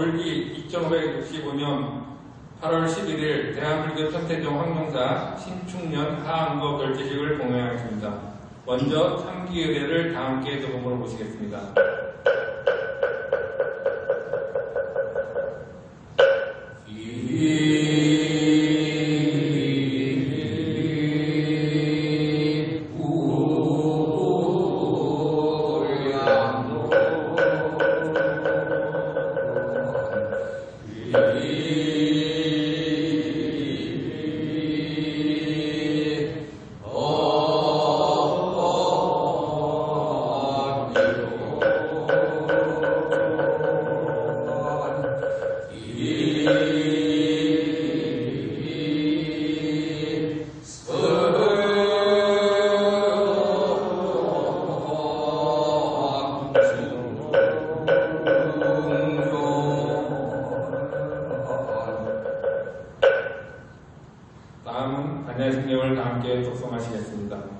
불기 2565년 8월 11일 대한불교 천태종 황룡사 신축년 하안거 결제식을 공연하겠습니다. 먼저 참기의례를 다 함께 도움으로 모시겠습니다. 은 반야신경을 다 함께 독송하시겠습니다.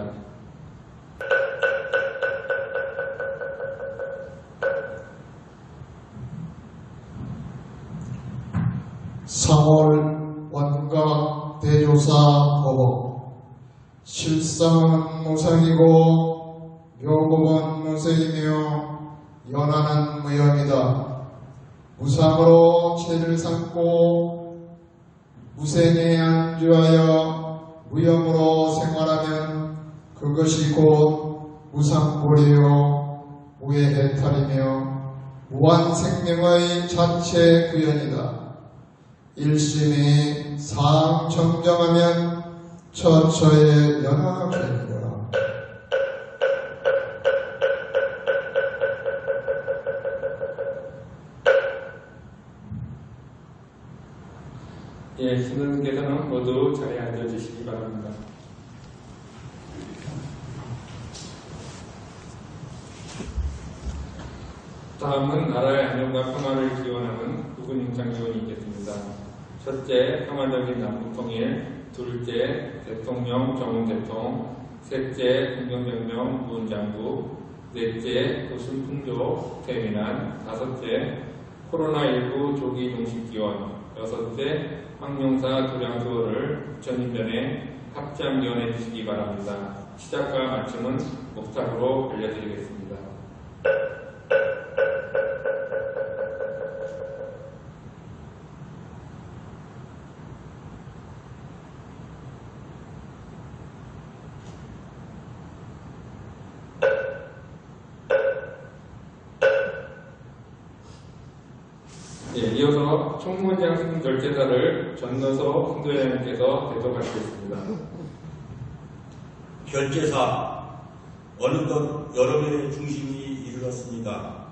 해주시겠습니다. 상월 원각 대조사 법업 실상은 무상이고 묘법은 무생이며 연하는 무형이다. 무상으로 죄를 삼고 무생에 안주하여 무형으로 생활하면 그것이 곧 무상불이요 무의 해탈이며 무한 생명의 자체 구현이다. 일심이 상 정정하면 처처에 연합됩니다. 예, 신부님께서는 모두 자리에 앉아주시기 바랍니다. 다음은 나라의 안녕과 평화를 기원하는 부분 임상 기원이 있겠습니다. 첫째, 평화적인 남북 통일, 둘째, 대통령 정운 대통, 셋째, 공경명령 문장구, 넷째, 도심 풍조 태민안, 다섯째, 코로나19 조기 종식 기원, 여섯째, 황룡사 도량 수호를 부처님변에 합장 위원해 주시기 바랍니다. 시작과 마침은 목탁으로 알려드리겠습니다. 예, 이어서 총무장 승 결제사를 전노서 승도회장님께서 대독하시겠습니다. 결제사 어느덧 여름의 중심이 이르렀습니다.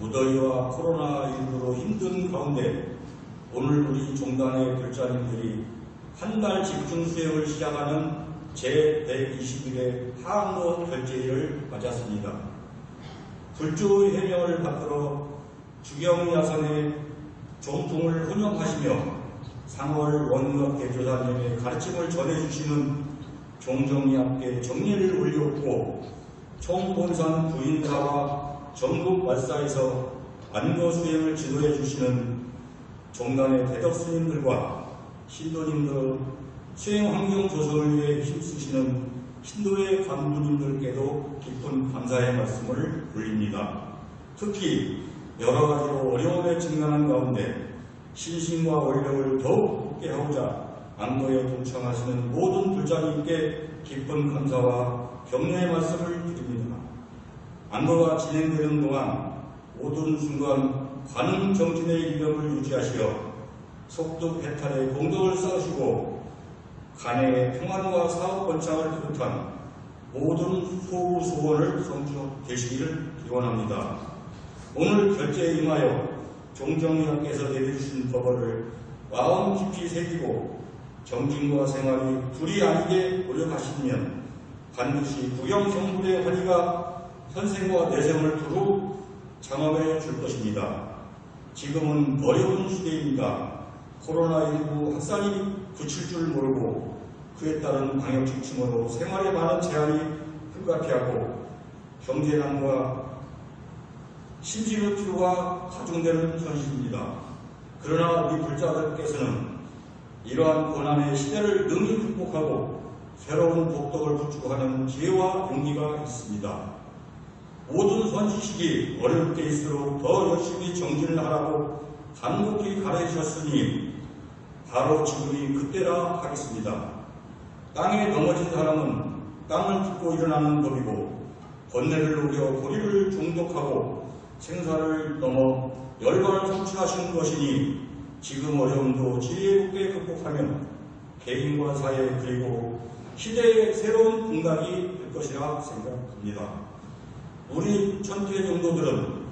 무더위와 코로나19로 힘든 가운데 오늘 우리 종단의 결자님들이 한 달 집중 수행을 시작하는 제121회 항로 결제일을 맞았습니다. 불주 해명을 받들어 주경야선의 종통을 혼용하시며 상월 원각 대조사님의 가르침을 전해주시는 종정이 함께 정리를 올렸고 총본산 부인사와 전국 말사에서 안거 수행을 지도해 주시는 종단의 대덕 스님들과 신도님들 수행 환경 조성을 위해 힘쓰시는 신도의 간부님들께도 깊은 감사의 말씀을 올립니다. 특히 여러 가지로 어려움에 직면한 가운데 신심과 원력을 더욱 굳게 하고자 안거에 동참하시는 모든 불자님께 깊은 감사와 격려의 말씀을 드립니다. 안거가 진행되는 동안 모든 순간 관음 정진의 이력을 유지하시어 속도 배탈의 공덕을 쌓으시고 간의 평안과 사업 번창을 비롯한 모든 소우 소원을 성취되시기를 기원합니다. 오늘 결제에 임하여 종정님께서 내려주신 법을 마음 깊이 새기고 정진과 생활이 둘이 아니게 노력하시면 반드시 구경성불의 환희가 현생과 내생을 두루 장엄해 줄 것입니다. 지금은 어려운 시대입니다. 코로나19 확산이 그칠 줄 모르고 그에 따른 방역 지침으로 생활에 많은 제한이 불가피하고 경제난과 신진의 필요가 가중되는 현실입니다. 그러나 우리 불자들께서는 이러한 고난의 시대를 능히 극복하고 새로운 복덕을 구축하는 지혜와 용기가 있습니다. 모든 선지식이 어려울 때일수록 더 열심히 정진을 하라고 간곡히 가르치셨으니 바로 지금이 그때라 하겠습니다. 땅에 넘어진 사람은 땅을 딛고 일어나는 법이고 번뇌를 노려 고리를 종독하고 생사를 넘어 열반을 성취하시는 것이니 지금 어려움도 지혜롭게 극복하며 개인과 사회 그리고 시대의 새로운 분각이 될 것이라 생각합니다. 우리 천태 정도들은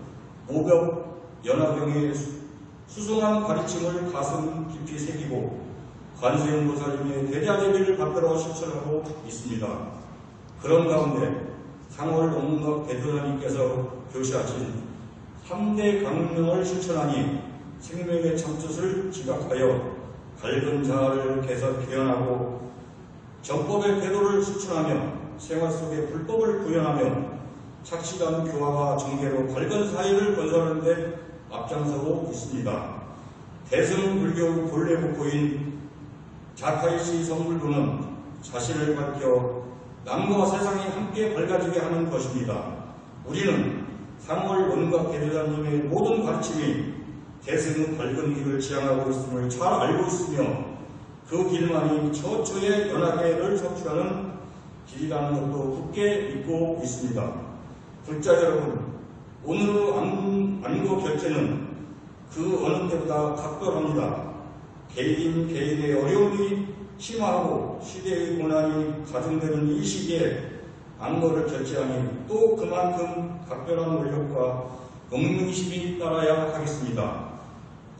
모벽 연화경의 수승한 가르침을 가슴 깊이 새기고 관세음보살님의 대자대비를 받들어 실천하고 있습니다. 그런 가운데 상월 원문각 대도사님께서 교시하신 3대 강령을 실천하니 생명의 참뜻을 지각하여 밝은 자아를 개선 개헌하고 정법의 태도를 실천하며 생활 속에 불법을 구현하며 착실한 교화와 정계로 밝은 사회를 건설하는 데 앞장서고 있습니다. 대승불교 본래 목포인 자카이시 성불도는 자신을 밝혀 남과 세상이 함께 밝아지게 하는 것입니다. 우리는 상월 원각 대대장님의 모든 가르침이 대승의 밝은 길을 지향하고 있음을 잘 알고 있으며 그 길만이 처처의 연합회를 성취하는 길이라는 것도 굳게 믿고 있습니다. 불자 여러분, 오늘의 안, 안거 결제는 그 어느 때보다 각별합니다. 개인 개인의 어려움이 심화하고 시대의 고난이 가중되는 이 시기에 안거를 결제하니 또 그만큼 각별한 노력과 용맹심이 따라야 하겠습니다.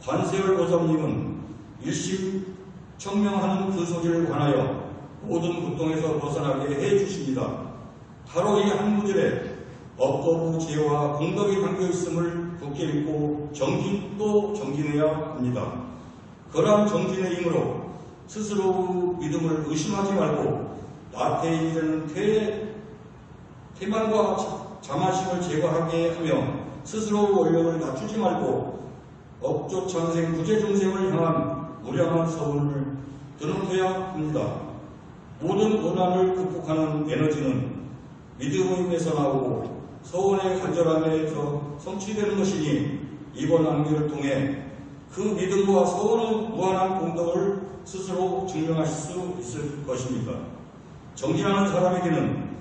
관세열 보사님은 일심 청명하는 그 소리를 관하여 모든 고통에서 벗어나게 해 주십니다. 바로 이 한 구절에 업도부 지혜와 공덕이 담겨 있음을 굳게 믿고 정진 또 정진해야 합니다. 그러한 정진의 힘으로 스스로 믿음을 의심하지 말고 나태에 이르는 태, 태만과 자만심을 제거하게 하며 스스로 원력을 낮추지 말고 억조창생 부재중생을 향한 무량한 서운을 드러내야 합니다. 모든 고난을 극복하는 에너지는 믿음에서 나오고 서원의 간절함에서 성취되는 것이니 이번 암기를 통해 그 믿음과 서원의 무한한 공덕을 스스로 증명하실 수 있을 것입니다. 정진하는 사람에게는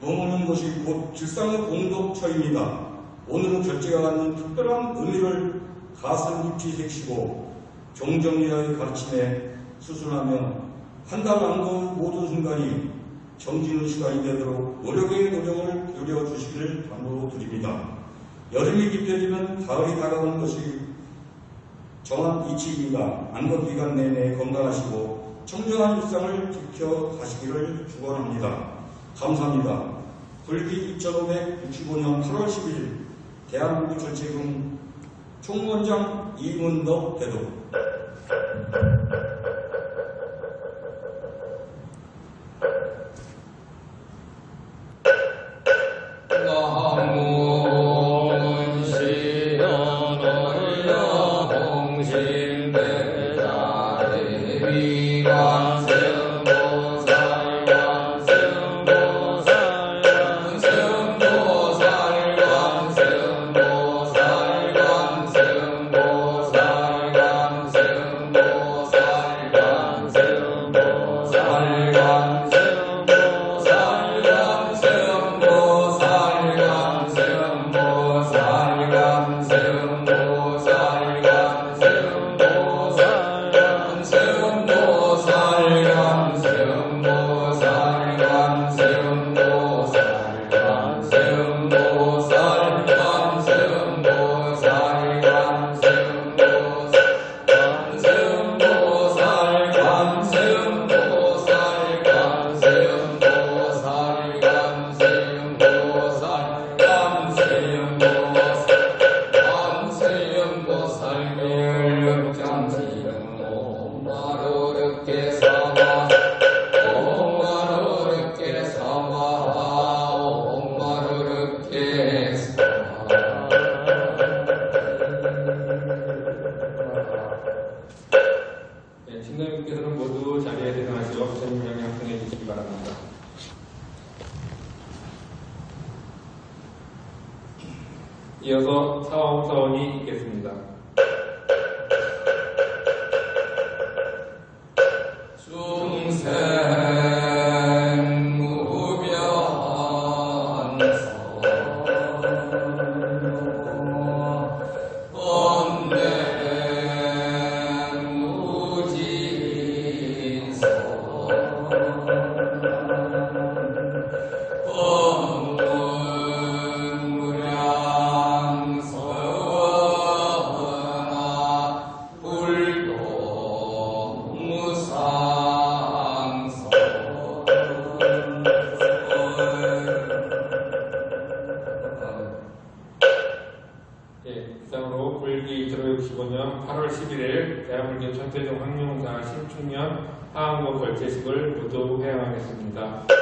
머무는 곳이 곧 질상의 공덕처입니다. 오늘은 결제가 갖는 특별한 의미를 가슴 깊이 새기시고 종정리의 가르침에 수순하며 한달 안동 모든 순간이 정진의 시간이 되도록 노력의 노력을 기울여 주시기를 당부드립니다. 여름이 깊어지면 가을이 다가오는 것이 정한 이치입니다. 안건 기간 내내 건강하시고 청정한 일상을 지켜 가시기를 축원합니다. 감사합니다. 불기 2565년 8월 10일 대한민국 전체금 총무원장 이문덕 대도 네, 친구님께서는 모두 자리에 대상하시고 부처님 명에 합성해 주시기 바랍니다. 이어서 사왕사원이 있겠습니다. 국 천태종 황룡사 신축년 하항고 걸제식을 모두 회양하겠습니다.